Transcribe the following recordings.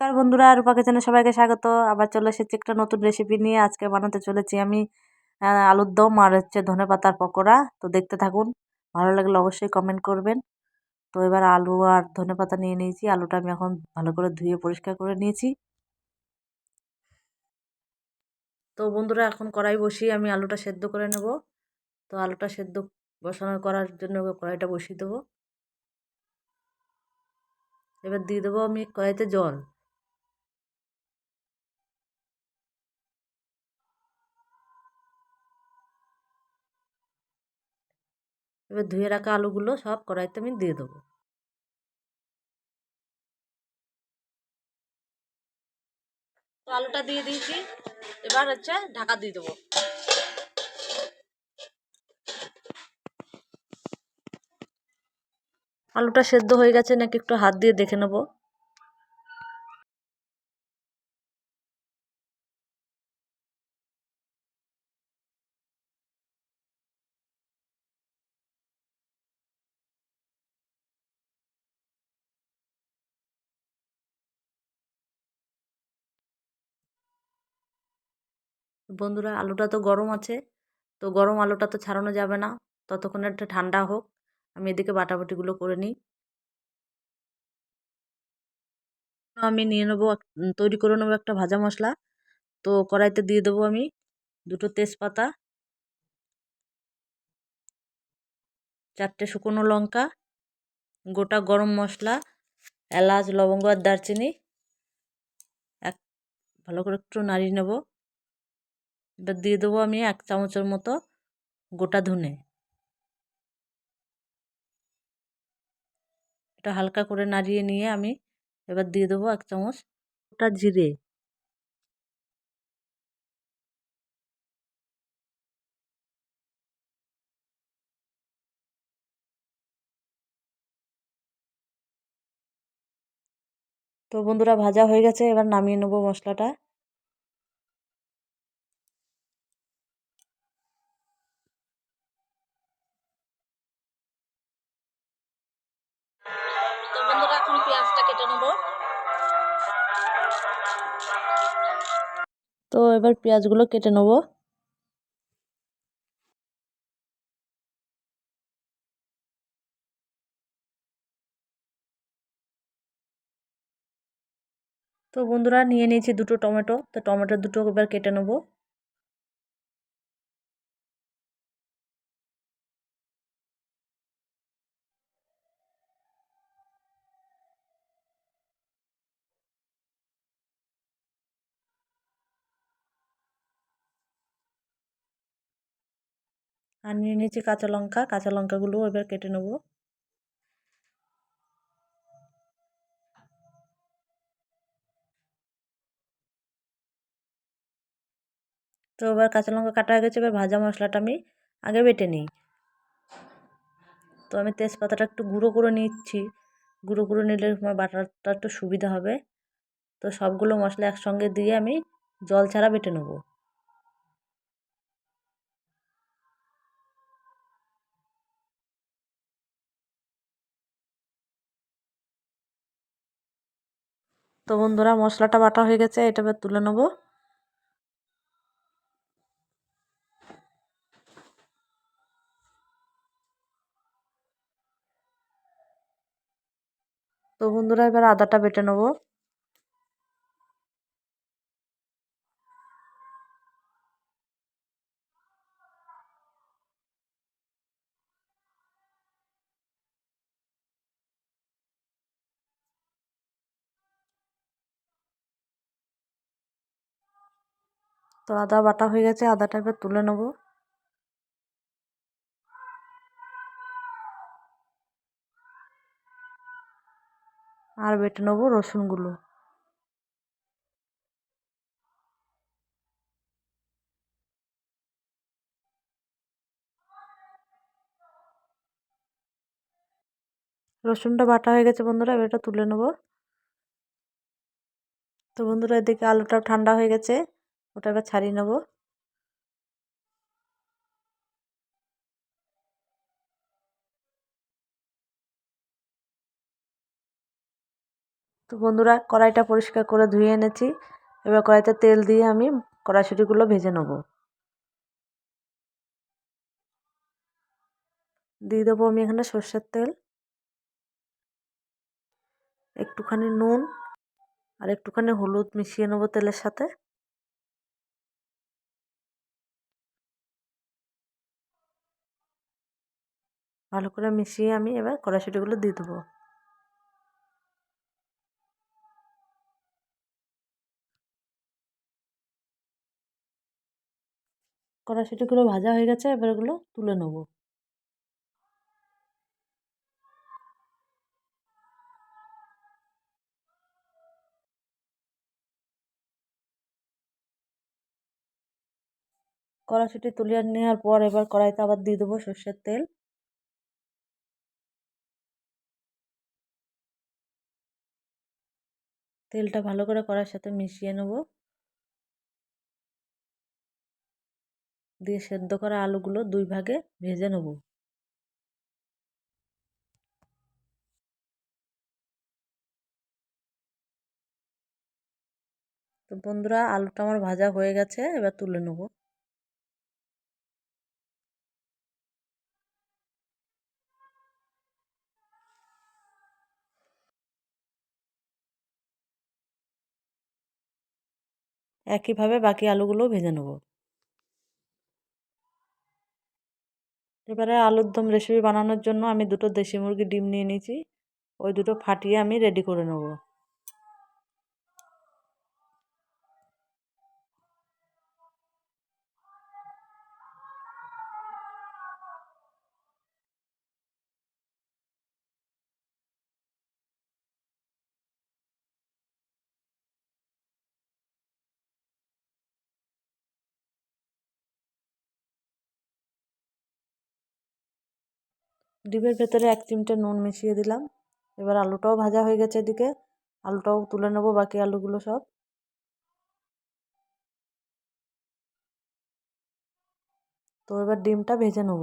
নমস্কার বন্ধুরা রূপা কিচেনে সবাইকে স্বাগত। আবার চলে এসেছি একটা নতুন রেসিপি নিয়ে। আজকে বানাতে চলেছি আমি আলুর দম আর হচ্ছে ধনে পাতার পকোড়া। তো দেখতে থাকুন, ভালো লাগলে অবশ্যই কমেন্ট করবেন। তো এবার আলু আর ধনে পাতা নিয়ে নিয়েছি। আলুটা আমি এখন ভালো করে ধুয়ে পরিষ্কার করে নিয়েছি। তো বন্ধুরা, এখন কড়াই বসিয়ে আমি আলুটা সেদ্ধ করে নেব। তো আলুটা সেদ্ধ বসানো করার জন্য কড়াইটা বসিয়ে দেবো। এবার দিয়ে দেবো আমি কড়াইতে জল। এবার ধুয়ে রাখা আলুগুলো সব কড়াইতে আমি দিয়ে দেবো। তো আলুটা দিয়ে দিয়েছি, এবার হচ্ছে ঢাকা দিয়ে দেবো। আলুটা সেদ্ধ হয়ে গেছে, নাকি একটু হাত দিয়ে দেখে নেব। বন্ধুরা, আলুটা তো গরম আছে। তো গরম আলুটা তো ছাড়ানো যাবে না। ততক্ষণ একটা ঠান্ডা হোক। আমি এদিকে বাটাবাটিগুলো করে নিই। আমি নিয়ে নেব তৈরি করে নেব একটা ভাজা মশলা। তো কড়াইতে দিয়ে দেবো আমি দুটো তেজপাতা, চারটে শুকনো লঙ্কা, গোটা গরম মশলা, এলাচ, লবঙ্গ আর দারচিনি। এক, ভালো করে একটু নাড়িয়ে নেব। এবার দিয়ে দেবো আমি এক চামচের মতো গোটা ধনে। এটা হালকা করে নাড়িয়ে নিয়ে আমি এবার দিয়ে দেবো এক চামচ গোটা জিরে। তো বন্ধুরা ভাজা হয়ে গেছে, এবার নামিয়ে নেব মশলাটা। এবার পেঁয়াজগুলো কেটে নেব। তো বন্ধুরা নিয়ে নিয়েছি দুটো টমেটো। তো টমেটো দুটো এবার কেটে নেব। আর নিয়ে নিয়েছি কাঁচা লঙ্কা, কাঁচা লঙ্কাগুলো এবার কেটে নেব। তো এবার কাঁচা লঙ্কা কাটা হয়ে গেছে, এবার ভাজা মশলাটা আমি আগে বেটে নিই। তো আমি তেজপাতাটা একটু গুঁড়ো করে নিচ্ছি। গুঁড়ো করে নিলে আমার বাটারটা একটু সুবিধা হবে। তো সবগুলো মশলা একসঙ্গে দিয়ে আমি জল ছাড়া বেটে নেব। তো বন্ধুরা, মশলাটা বাটা হয়ে গেছে, এটা এবার তুলে নেব। তো বন্ধুরা, এবার আদাটা বেটে নেব। তো আদা বাটা হয়ে গেছে, আদাটা এবার তুলে নেব। আর বেটে নেব রসুনগুলো। রসুনটা বাটা হয়ে গেছে বন্ধুরা, এবার এটা তুলে নেব। তো বন্ধুরা, এদিকে আলুটা ঠান্ডা হয়ে গেছে। ওটা এবার ছাড়িয়ে নেব। তো বন্ধুরা, কড়াইটা পরিষ্কার করে ধুয়ে এনেছি। এবার কড়াইতে তেল দিয়ে আমি কড়াইশুটিগুলো ভেজে নেব। দিয়ে দেবো আমি এখানে সর্ষের তেল। একটুখানি নুন আর একটুখানি হলুদ মিশিয়ে নেব তেলের সাথে। ভালো করে মিশিয়ে আমি এবার কড়াইশুটিগুলো দিয়ে দেবো। কড়াইশুটিগুলো ভাজা হয়ে গেছে, এবার এগুলো তুলে নেব। কড়াইশুটি তুলে নেওয়ার পর এবার কড়াইতে আবার দিয়ে দেবো সর্ষের তেল। তেলটা ভালো করে কড়ার সাথে মিশিয়ে নেব। দিয়ে সেদ্ধ করা আলুগুলো দুই ভাগে ভেজে নেব। তো বন্ধুরা, আলুটা আমার ভাজা হয়ে গেছে, এবার তুলে নেব। একইভাবে বাকি আলুগুলোও ভেজে নেব। এবারে আলুর দম রেসিপি বানানোর জন্য আমি দুটো দেশি মুরগি ডিম নিয়ে নিয়েছি। ওই দুটো ফাটিয়ে আমি রেডি করে নেব। ডিমের ভেতরে এক চিমটে নুন মিশিয়ে দিলাম। এবার আলুটাও ভাজা হয়ে গেছে এদিকে। আলুটাও তুলে নেব, বাকি আলুগুলো সব। তো এবার ডিমটা ভেজে নেব।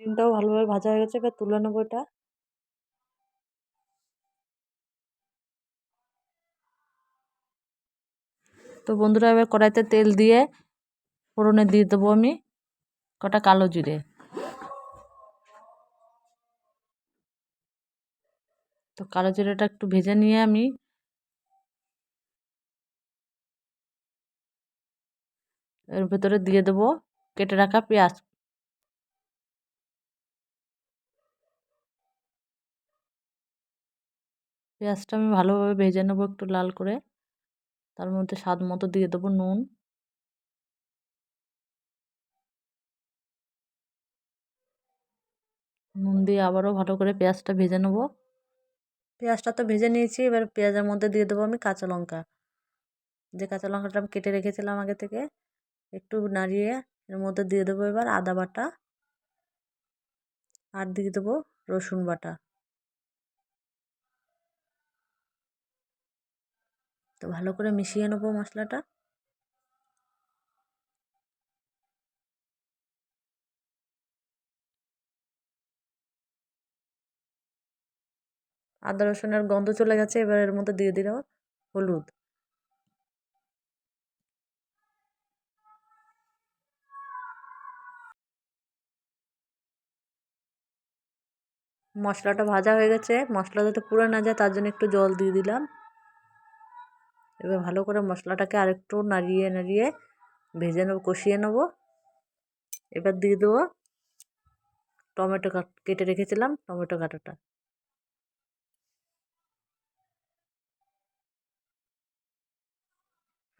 ডিমটাও ভালোভাবে ভাজা হয়ে গেছে, এবার তুলে নেব এটা। তো বন্ধুরা এবার কড়াইতে তেল দিয়ে ফোড়নে দিয়ে দেবো আমি কটা কালো জিরে। তো কালো জিরেটা একটু ভেজে নিয়ে আমি এর ভেতরে দিয়ে দেবো কেটে রাখা পেঁয়াজ। পেঁয়াজটা আমি ভালোভাবে ভেজে নেব একটু লাল করে। তার মধ্যে স্বাদ মতো দিয়ে দেবো নুন। নুন দিয়ে আবারও ভালো করে পেঁয়াজটা ভেজে নেব। পেঁয়াজটা তো ভেজে নিয়েছি, এবার পেঁয়াজের মধ্যে দিয়ে দেবো আমি কাঁচা লঙ্কা। যে কাঁচা লঙ্কাটা আমি কেটে রেখেছিলাম আগে থেকে, একটু নাড়িয়ে এর মধ্যে দিয়ে দেবো এবার আদা বাটা। আর দিয়ে দেবো রসুন বাটা। তো ভালো করে মিশিয়ে নেব মশলাটা। আদা রসুনের গন্ধ চলে গেছে, এবার এর মধ্যে দিয়ে দিলাম হলুদ। মশলাটা ভাজা হয়ে গেছে, মশলা যাতে পুড়ে না যায় তার জন্য একটু জল দিয়ে দিলাম। এবার ভালো করে মশলাটাকে আরেকটু নাড়িয়ে নাড়িয়ে ভেজে নেব, কষিয়ে নেব। এবার দিয়ে দেবো টমেটো কেটে রেখেছিলাম টমেটো কাটাটা।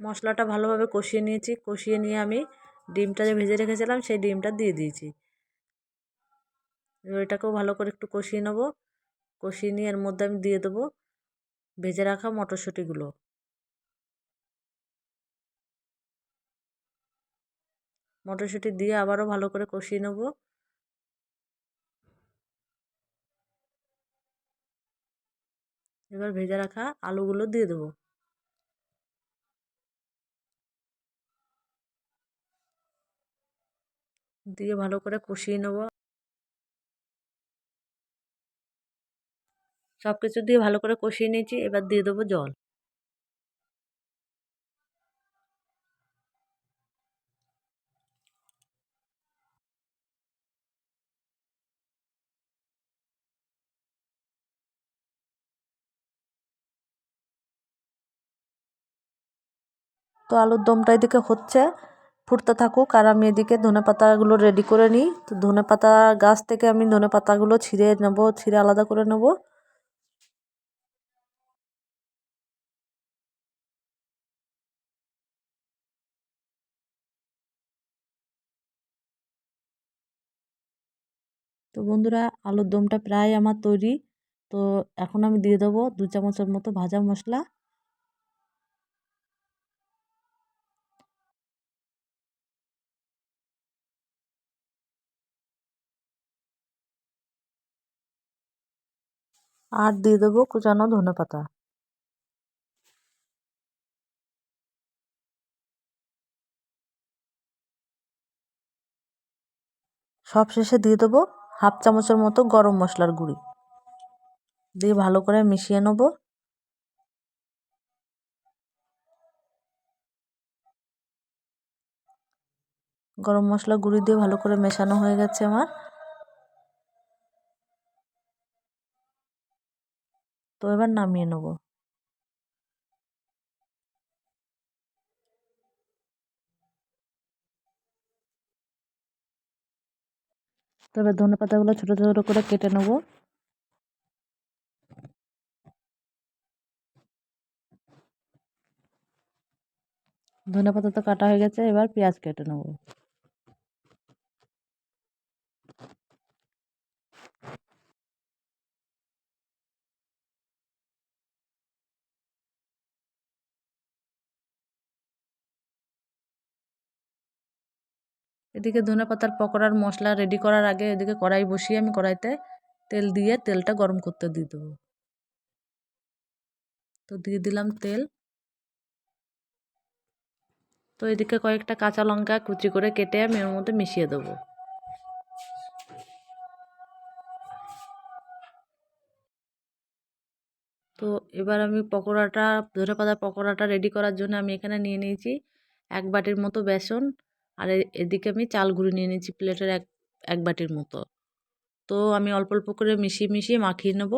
মশলাটা ভালোভাবে কষিয়ে নিয়েছি, কষিয়ে নিয়ে আমি ডিমটা যে ভেজে রেখেছিলাম সেই ডিমটা দিয়ে দিয়েছি। এবার এটাকেও ভালো করে একটু কষিয়ে নেব। কষিয়ে নিয়ে এর মধ্যে আমি দিয়ে দেবো ভেজে রাখা মটরশুঁটিগুলো। মটরশুঁটি দিয়ে আবারও ভালো করে কষিয়ে নেব। এবার ভেজে রাখা আলুগুলো দিয়ে দেবো। দিয়ে ভালো করে কষিয়ে নেব। সব কিছু দিয়ে ভালো করে কষিয়ে নিয়েছি, এবার দিয়ে দেবো জল। তো আলুর দমটা এদিকে হচ্ছে, ফুটতে থাকুক আর আমি এদিকে ধনে পাতাগুলো রেডি করে নিই। তো ধনে পাতা গাছ থেকে আমি ধনে পাতাগুলো ছিঁড়ে নেব, ছিঁড়ে আলাদা করে নেব। তো বন্ধুরা, আলুর দমটা প্রায় আমার তৈরি। তো এখন আমি দিয়ে দেবো দু চামচের মতো ভাজা মশলা। আর দিয়ে দেবো কুচানো ধনে পাতা। সব শেষে দিয়ে দেবো হাফ চামচের মতো গরম মশলার গুঁড়ি। দিয়ে ভালো করে মিশিয়ে নেব। গরম মশলা গুঁড়ি দিয়ে ভালো করে মেশানো হয়ে গেছে আমার। তো এবার নামিয়ে নেব। তবে ধনে পাতাগুলো ছোটো ছোটো করে কেটে নেব। ধনে পাতা তো কাটা হয়ে গেছে, এবার পেঁয়াজ কেটে নেব। এদিকে ধনে পাতার পকোড়ার মশলা রেডি করার আগে এদিকে কড়াই বসিয়ে আমি কড়াইতে তেল দিয়ে তেলটা গরম করতে দিয়ে দেবো। তো দিয়ে দিলাম তেল। তো এদিকে কয়েকটা কাঁচা লঙ্কা কুচি করে কেটে আমি ওর মধ্যে মিশিয়ে দেবো। তো এবার আমি পকোড়াটা ধনে পাতার পকোড়াটা রেডি করার জন্য আমি এখানে নিয়ে নিয়েছি এক বাটির মতো বেসন আর এদিকে আমি চাল গুঁড়ি নিয়ে নিয়েছি প্লেটের এক এক বাটির মতো। তো আমি অল্প অল্প করে মিশিয়ে মিশিয়ে মাখিয়ে নেব।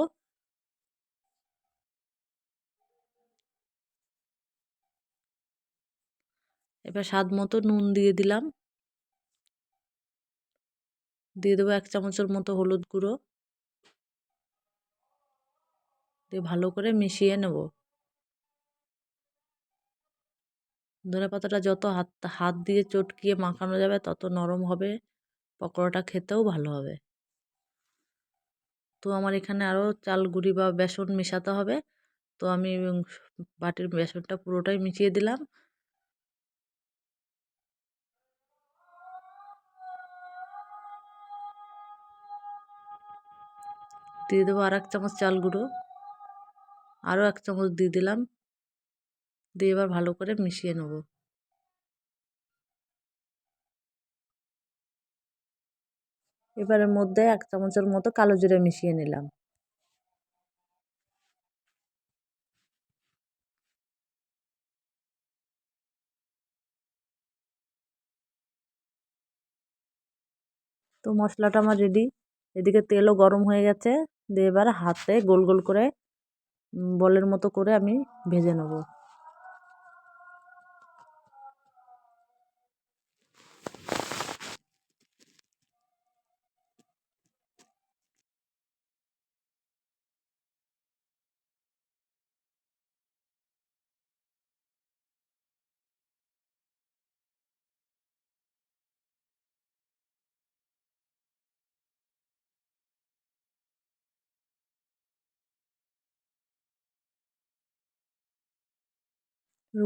এবার স্বাদ মতো নুন দিয়ে দিলাম। দিয়ে দেবো এক চামচের মতো হলুদ গুঁড়ো। দিয়ে ভালো করে মিশিয়ে নেব। ধনে পাতাটা যত হাত হাত দিয়ে চটকিয়ে মাখানো যাবে, তত নরম হবে। পকোড়াটা খেতেও ভালো হবে। তো আমার এখানে আরও চাল, গুঁড়ি বা বেসন মেশাতে হবে। তো আমি বাটির বেসনটা পুরোটাই মিশিয়ে দিলাম। দিয়ে দেবো আর এক চামচ চাল গুঁড়ো। আরও এক চামচ দিয়ে দিলাম। দিয়ে এবার ভালো করে মিশিয়ে নেব। এবারের মধ্যে এক চামচের মতো কালো জিরে মিশিয়ে নিলাম। তো মশলাটা আমার রেডি এদিকে তেলও গরম হয়ে গেছে, দিয়ে এবার হাতে গোল গোল করে বলের মতো করে আমি ভেজে নেব।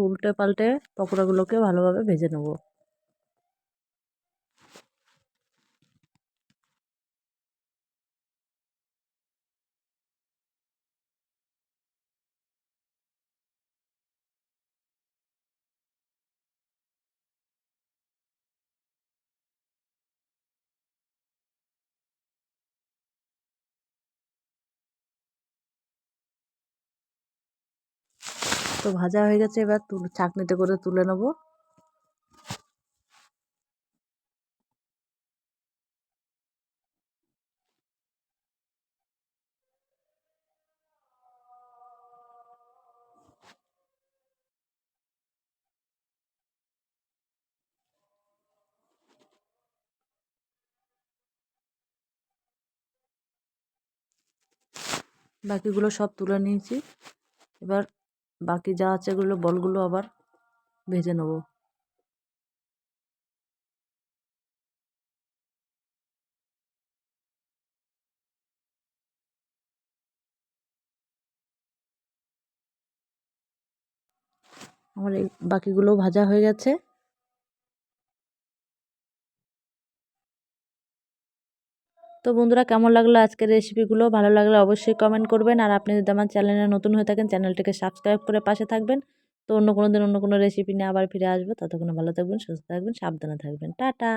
উল্টে পাল্টে পকোড়াগুলোকে ভালোভাবে ভেজে নেব। তো ভাজা হয়ে গেছে, এবার তুল চাকনিতে করে তুলে নেব। বাকিগুলো সব তুলে নিয়েছি। এবার বাকি যা আছে এগুলো বলগুলো আবার ভেজে নেব। আমার এই বাকিগুলোও ভাজা হয়ে গেছে। তো বন্ধুরা, কেমন লাগল আজকের রেসিপিগুলো ভালো লাগলে অবশ্যই কমেন্ট করবেন। আর আপনি যদি আমার চ্যানেলে নতুন হয়ে থাকেন চ্যানেলটিকে সাবস্ক্রাইব করে পাশে থাকবেন। তো অন্য কোনো দিন অন্য কোনো রেসিপি নিয়ে আবার ফিরে আসব। ততক্ষণ ভালো থাকবেন, সুস্থ থাকবেন, সাবধানে থাকবেন। টাটা!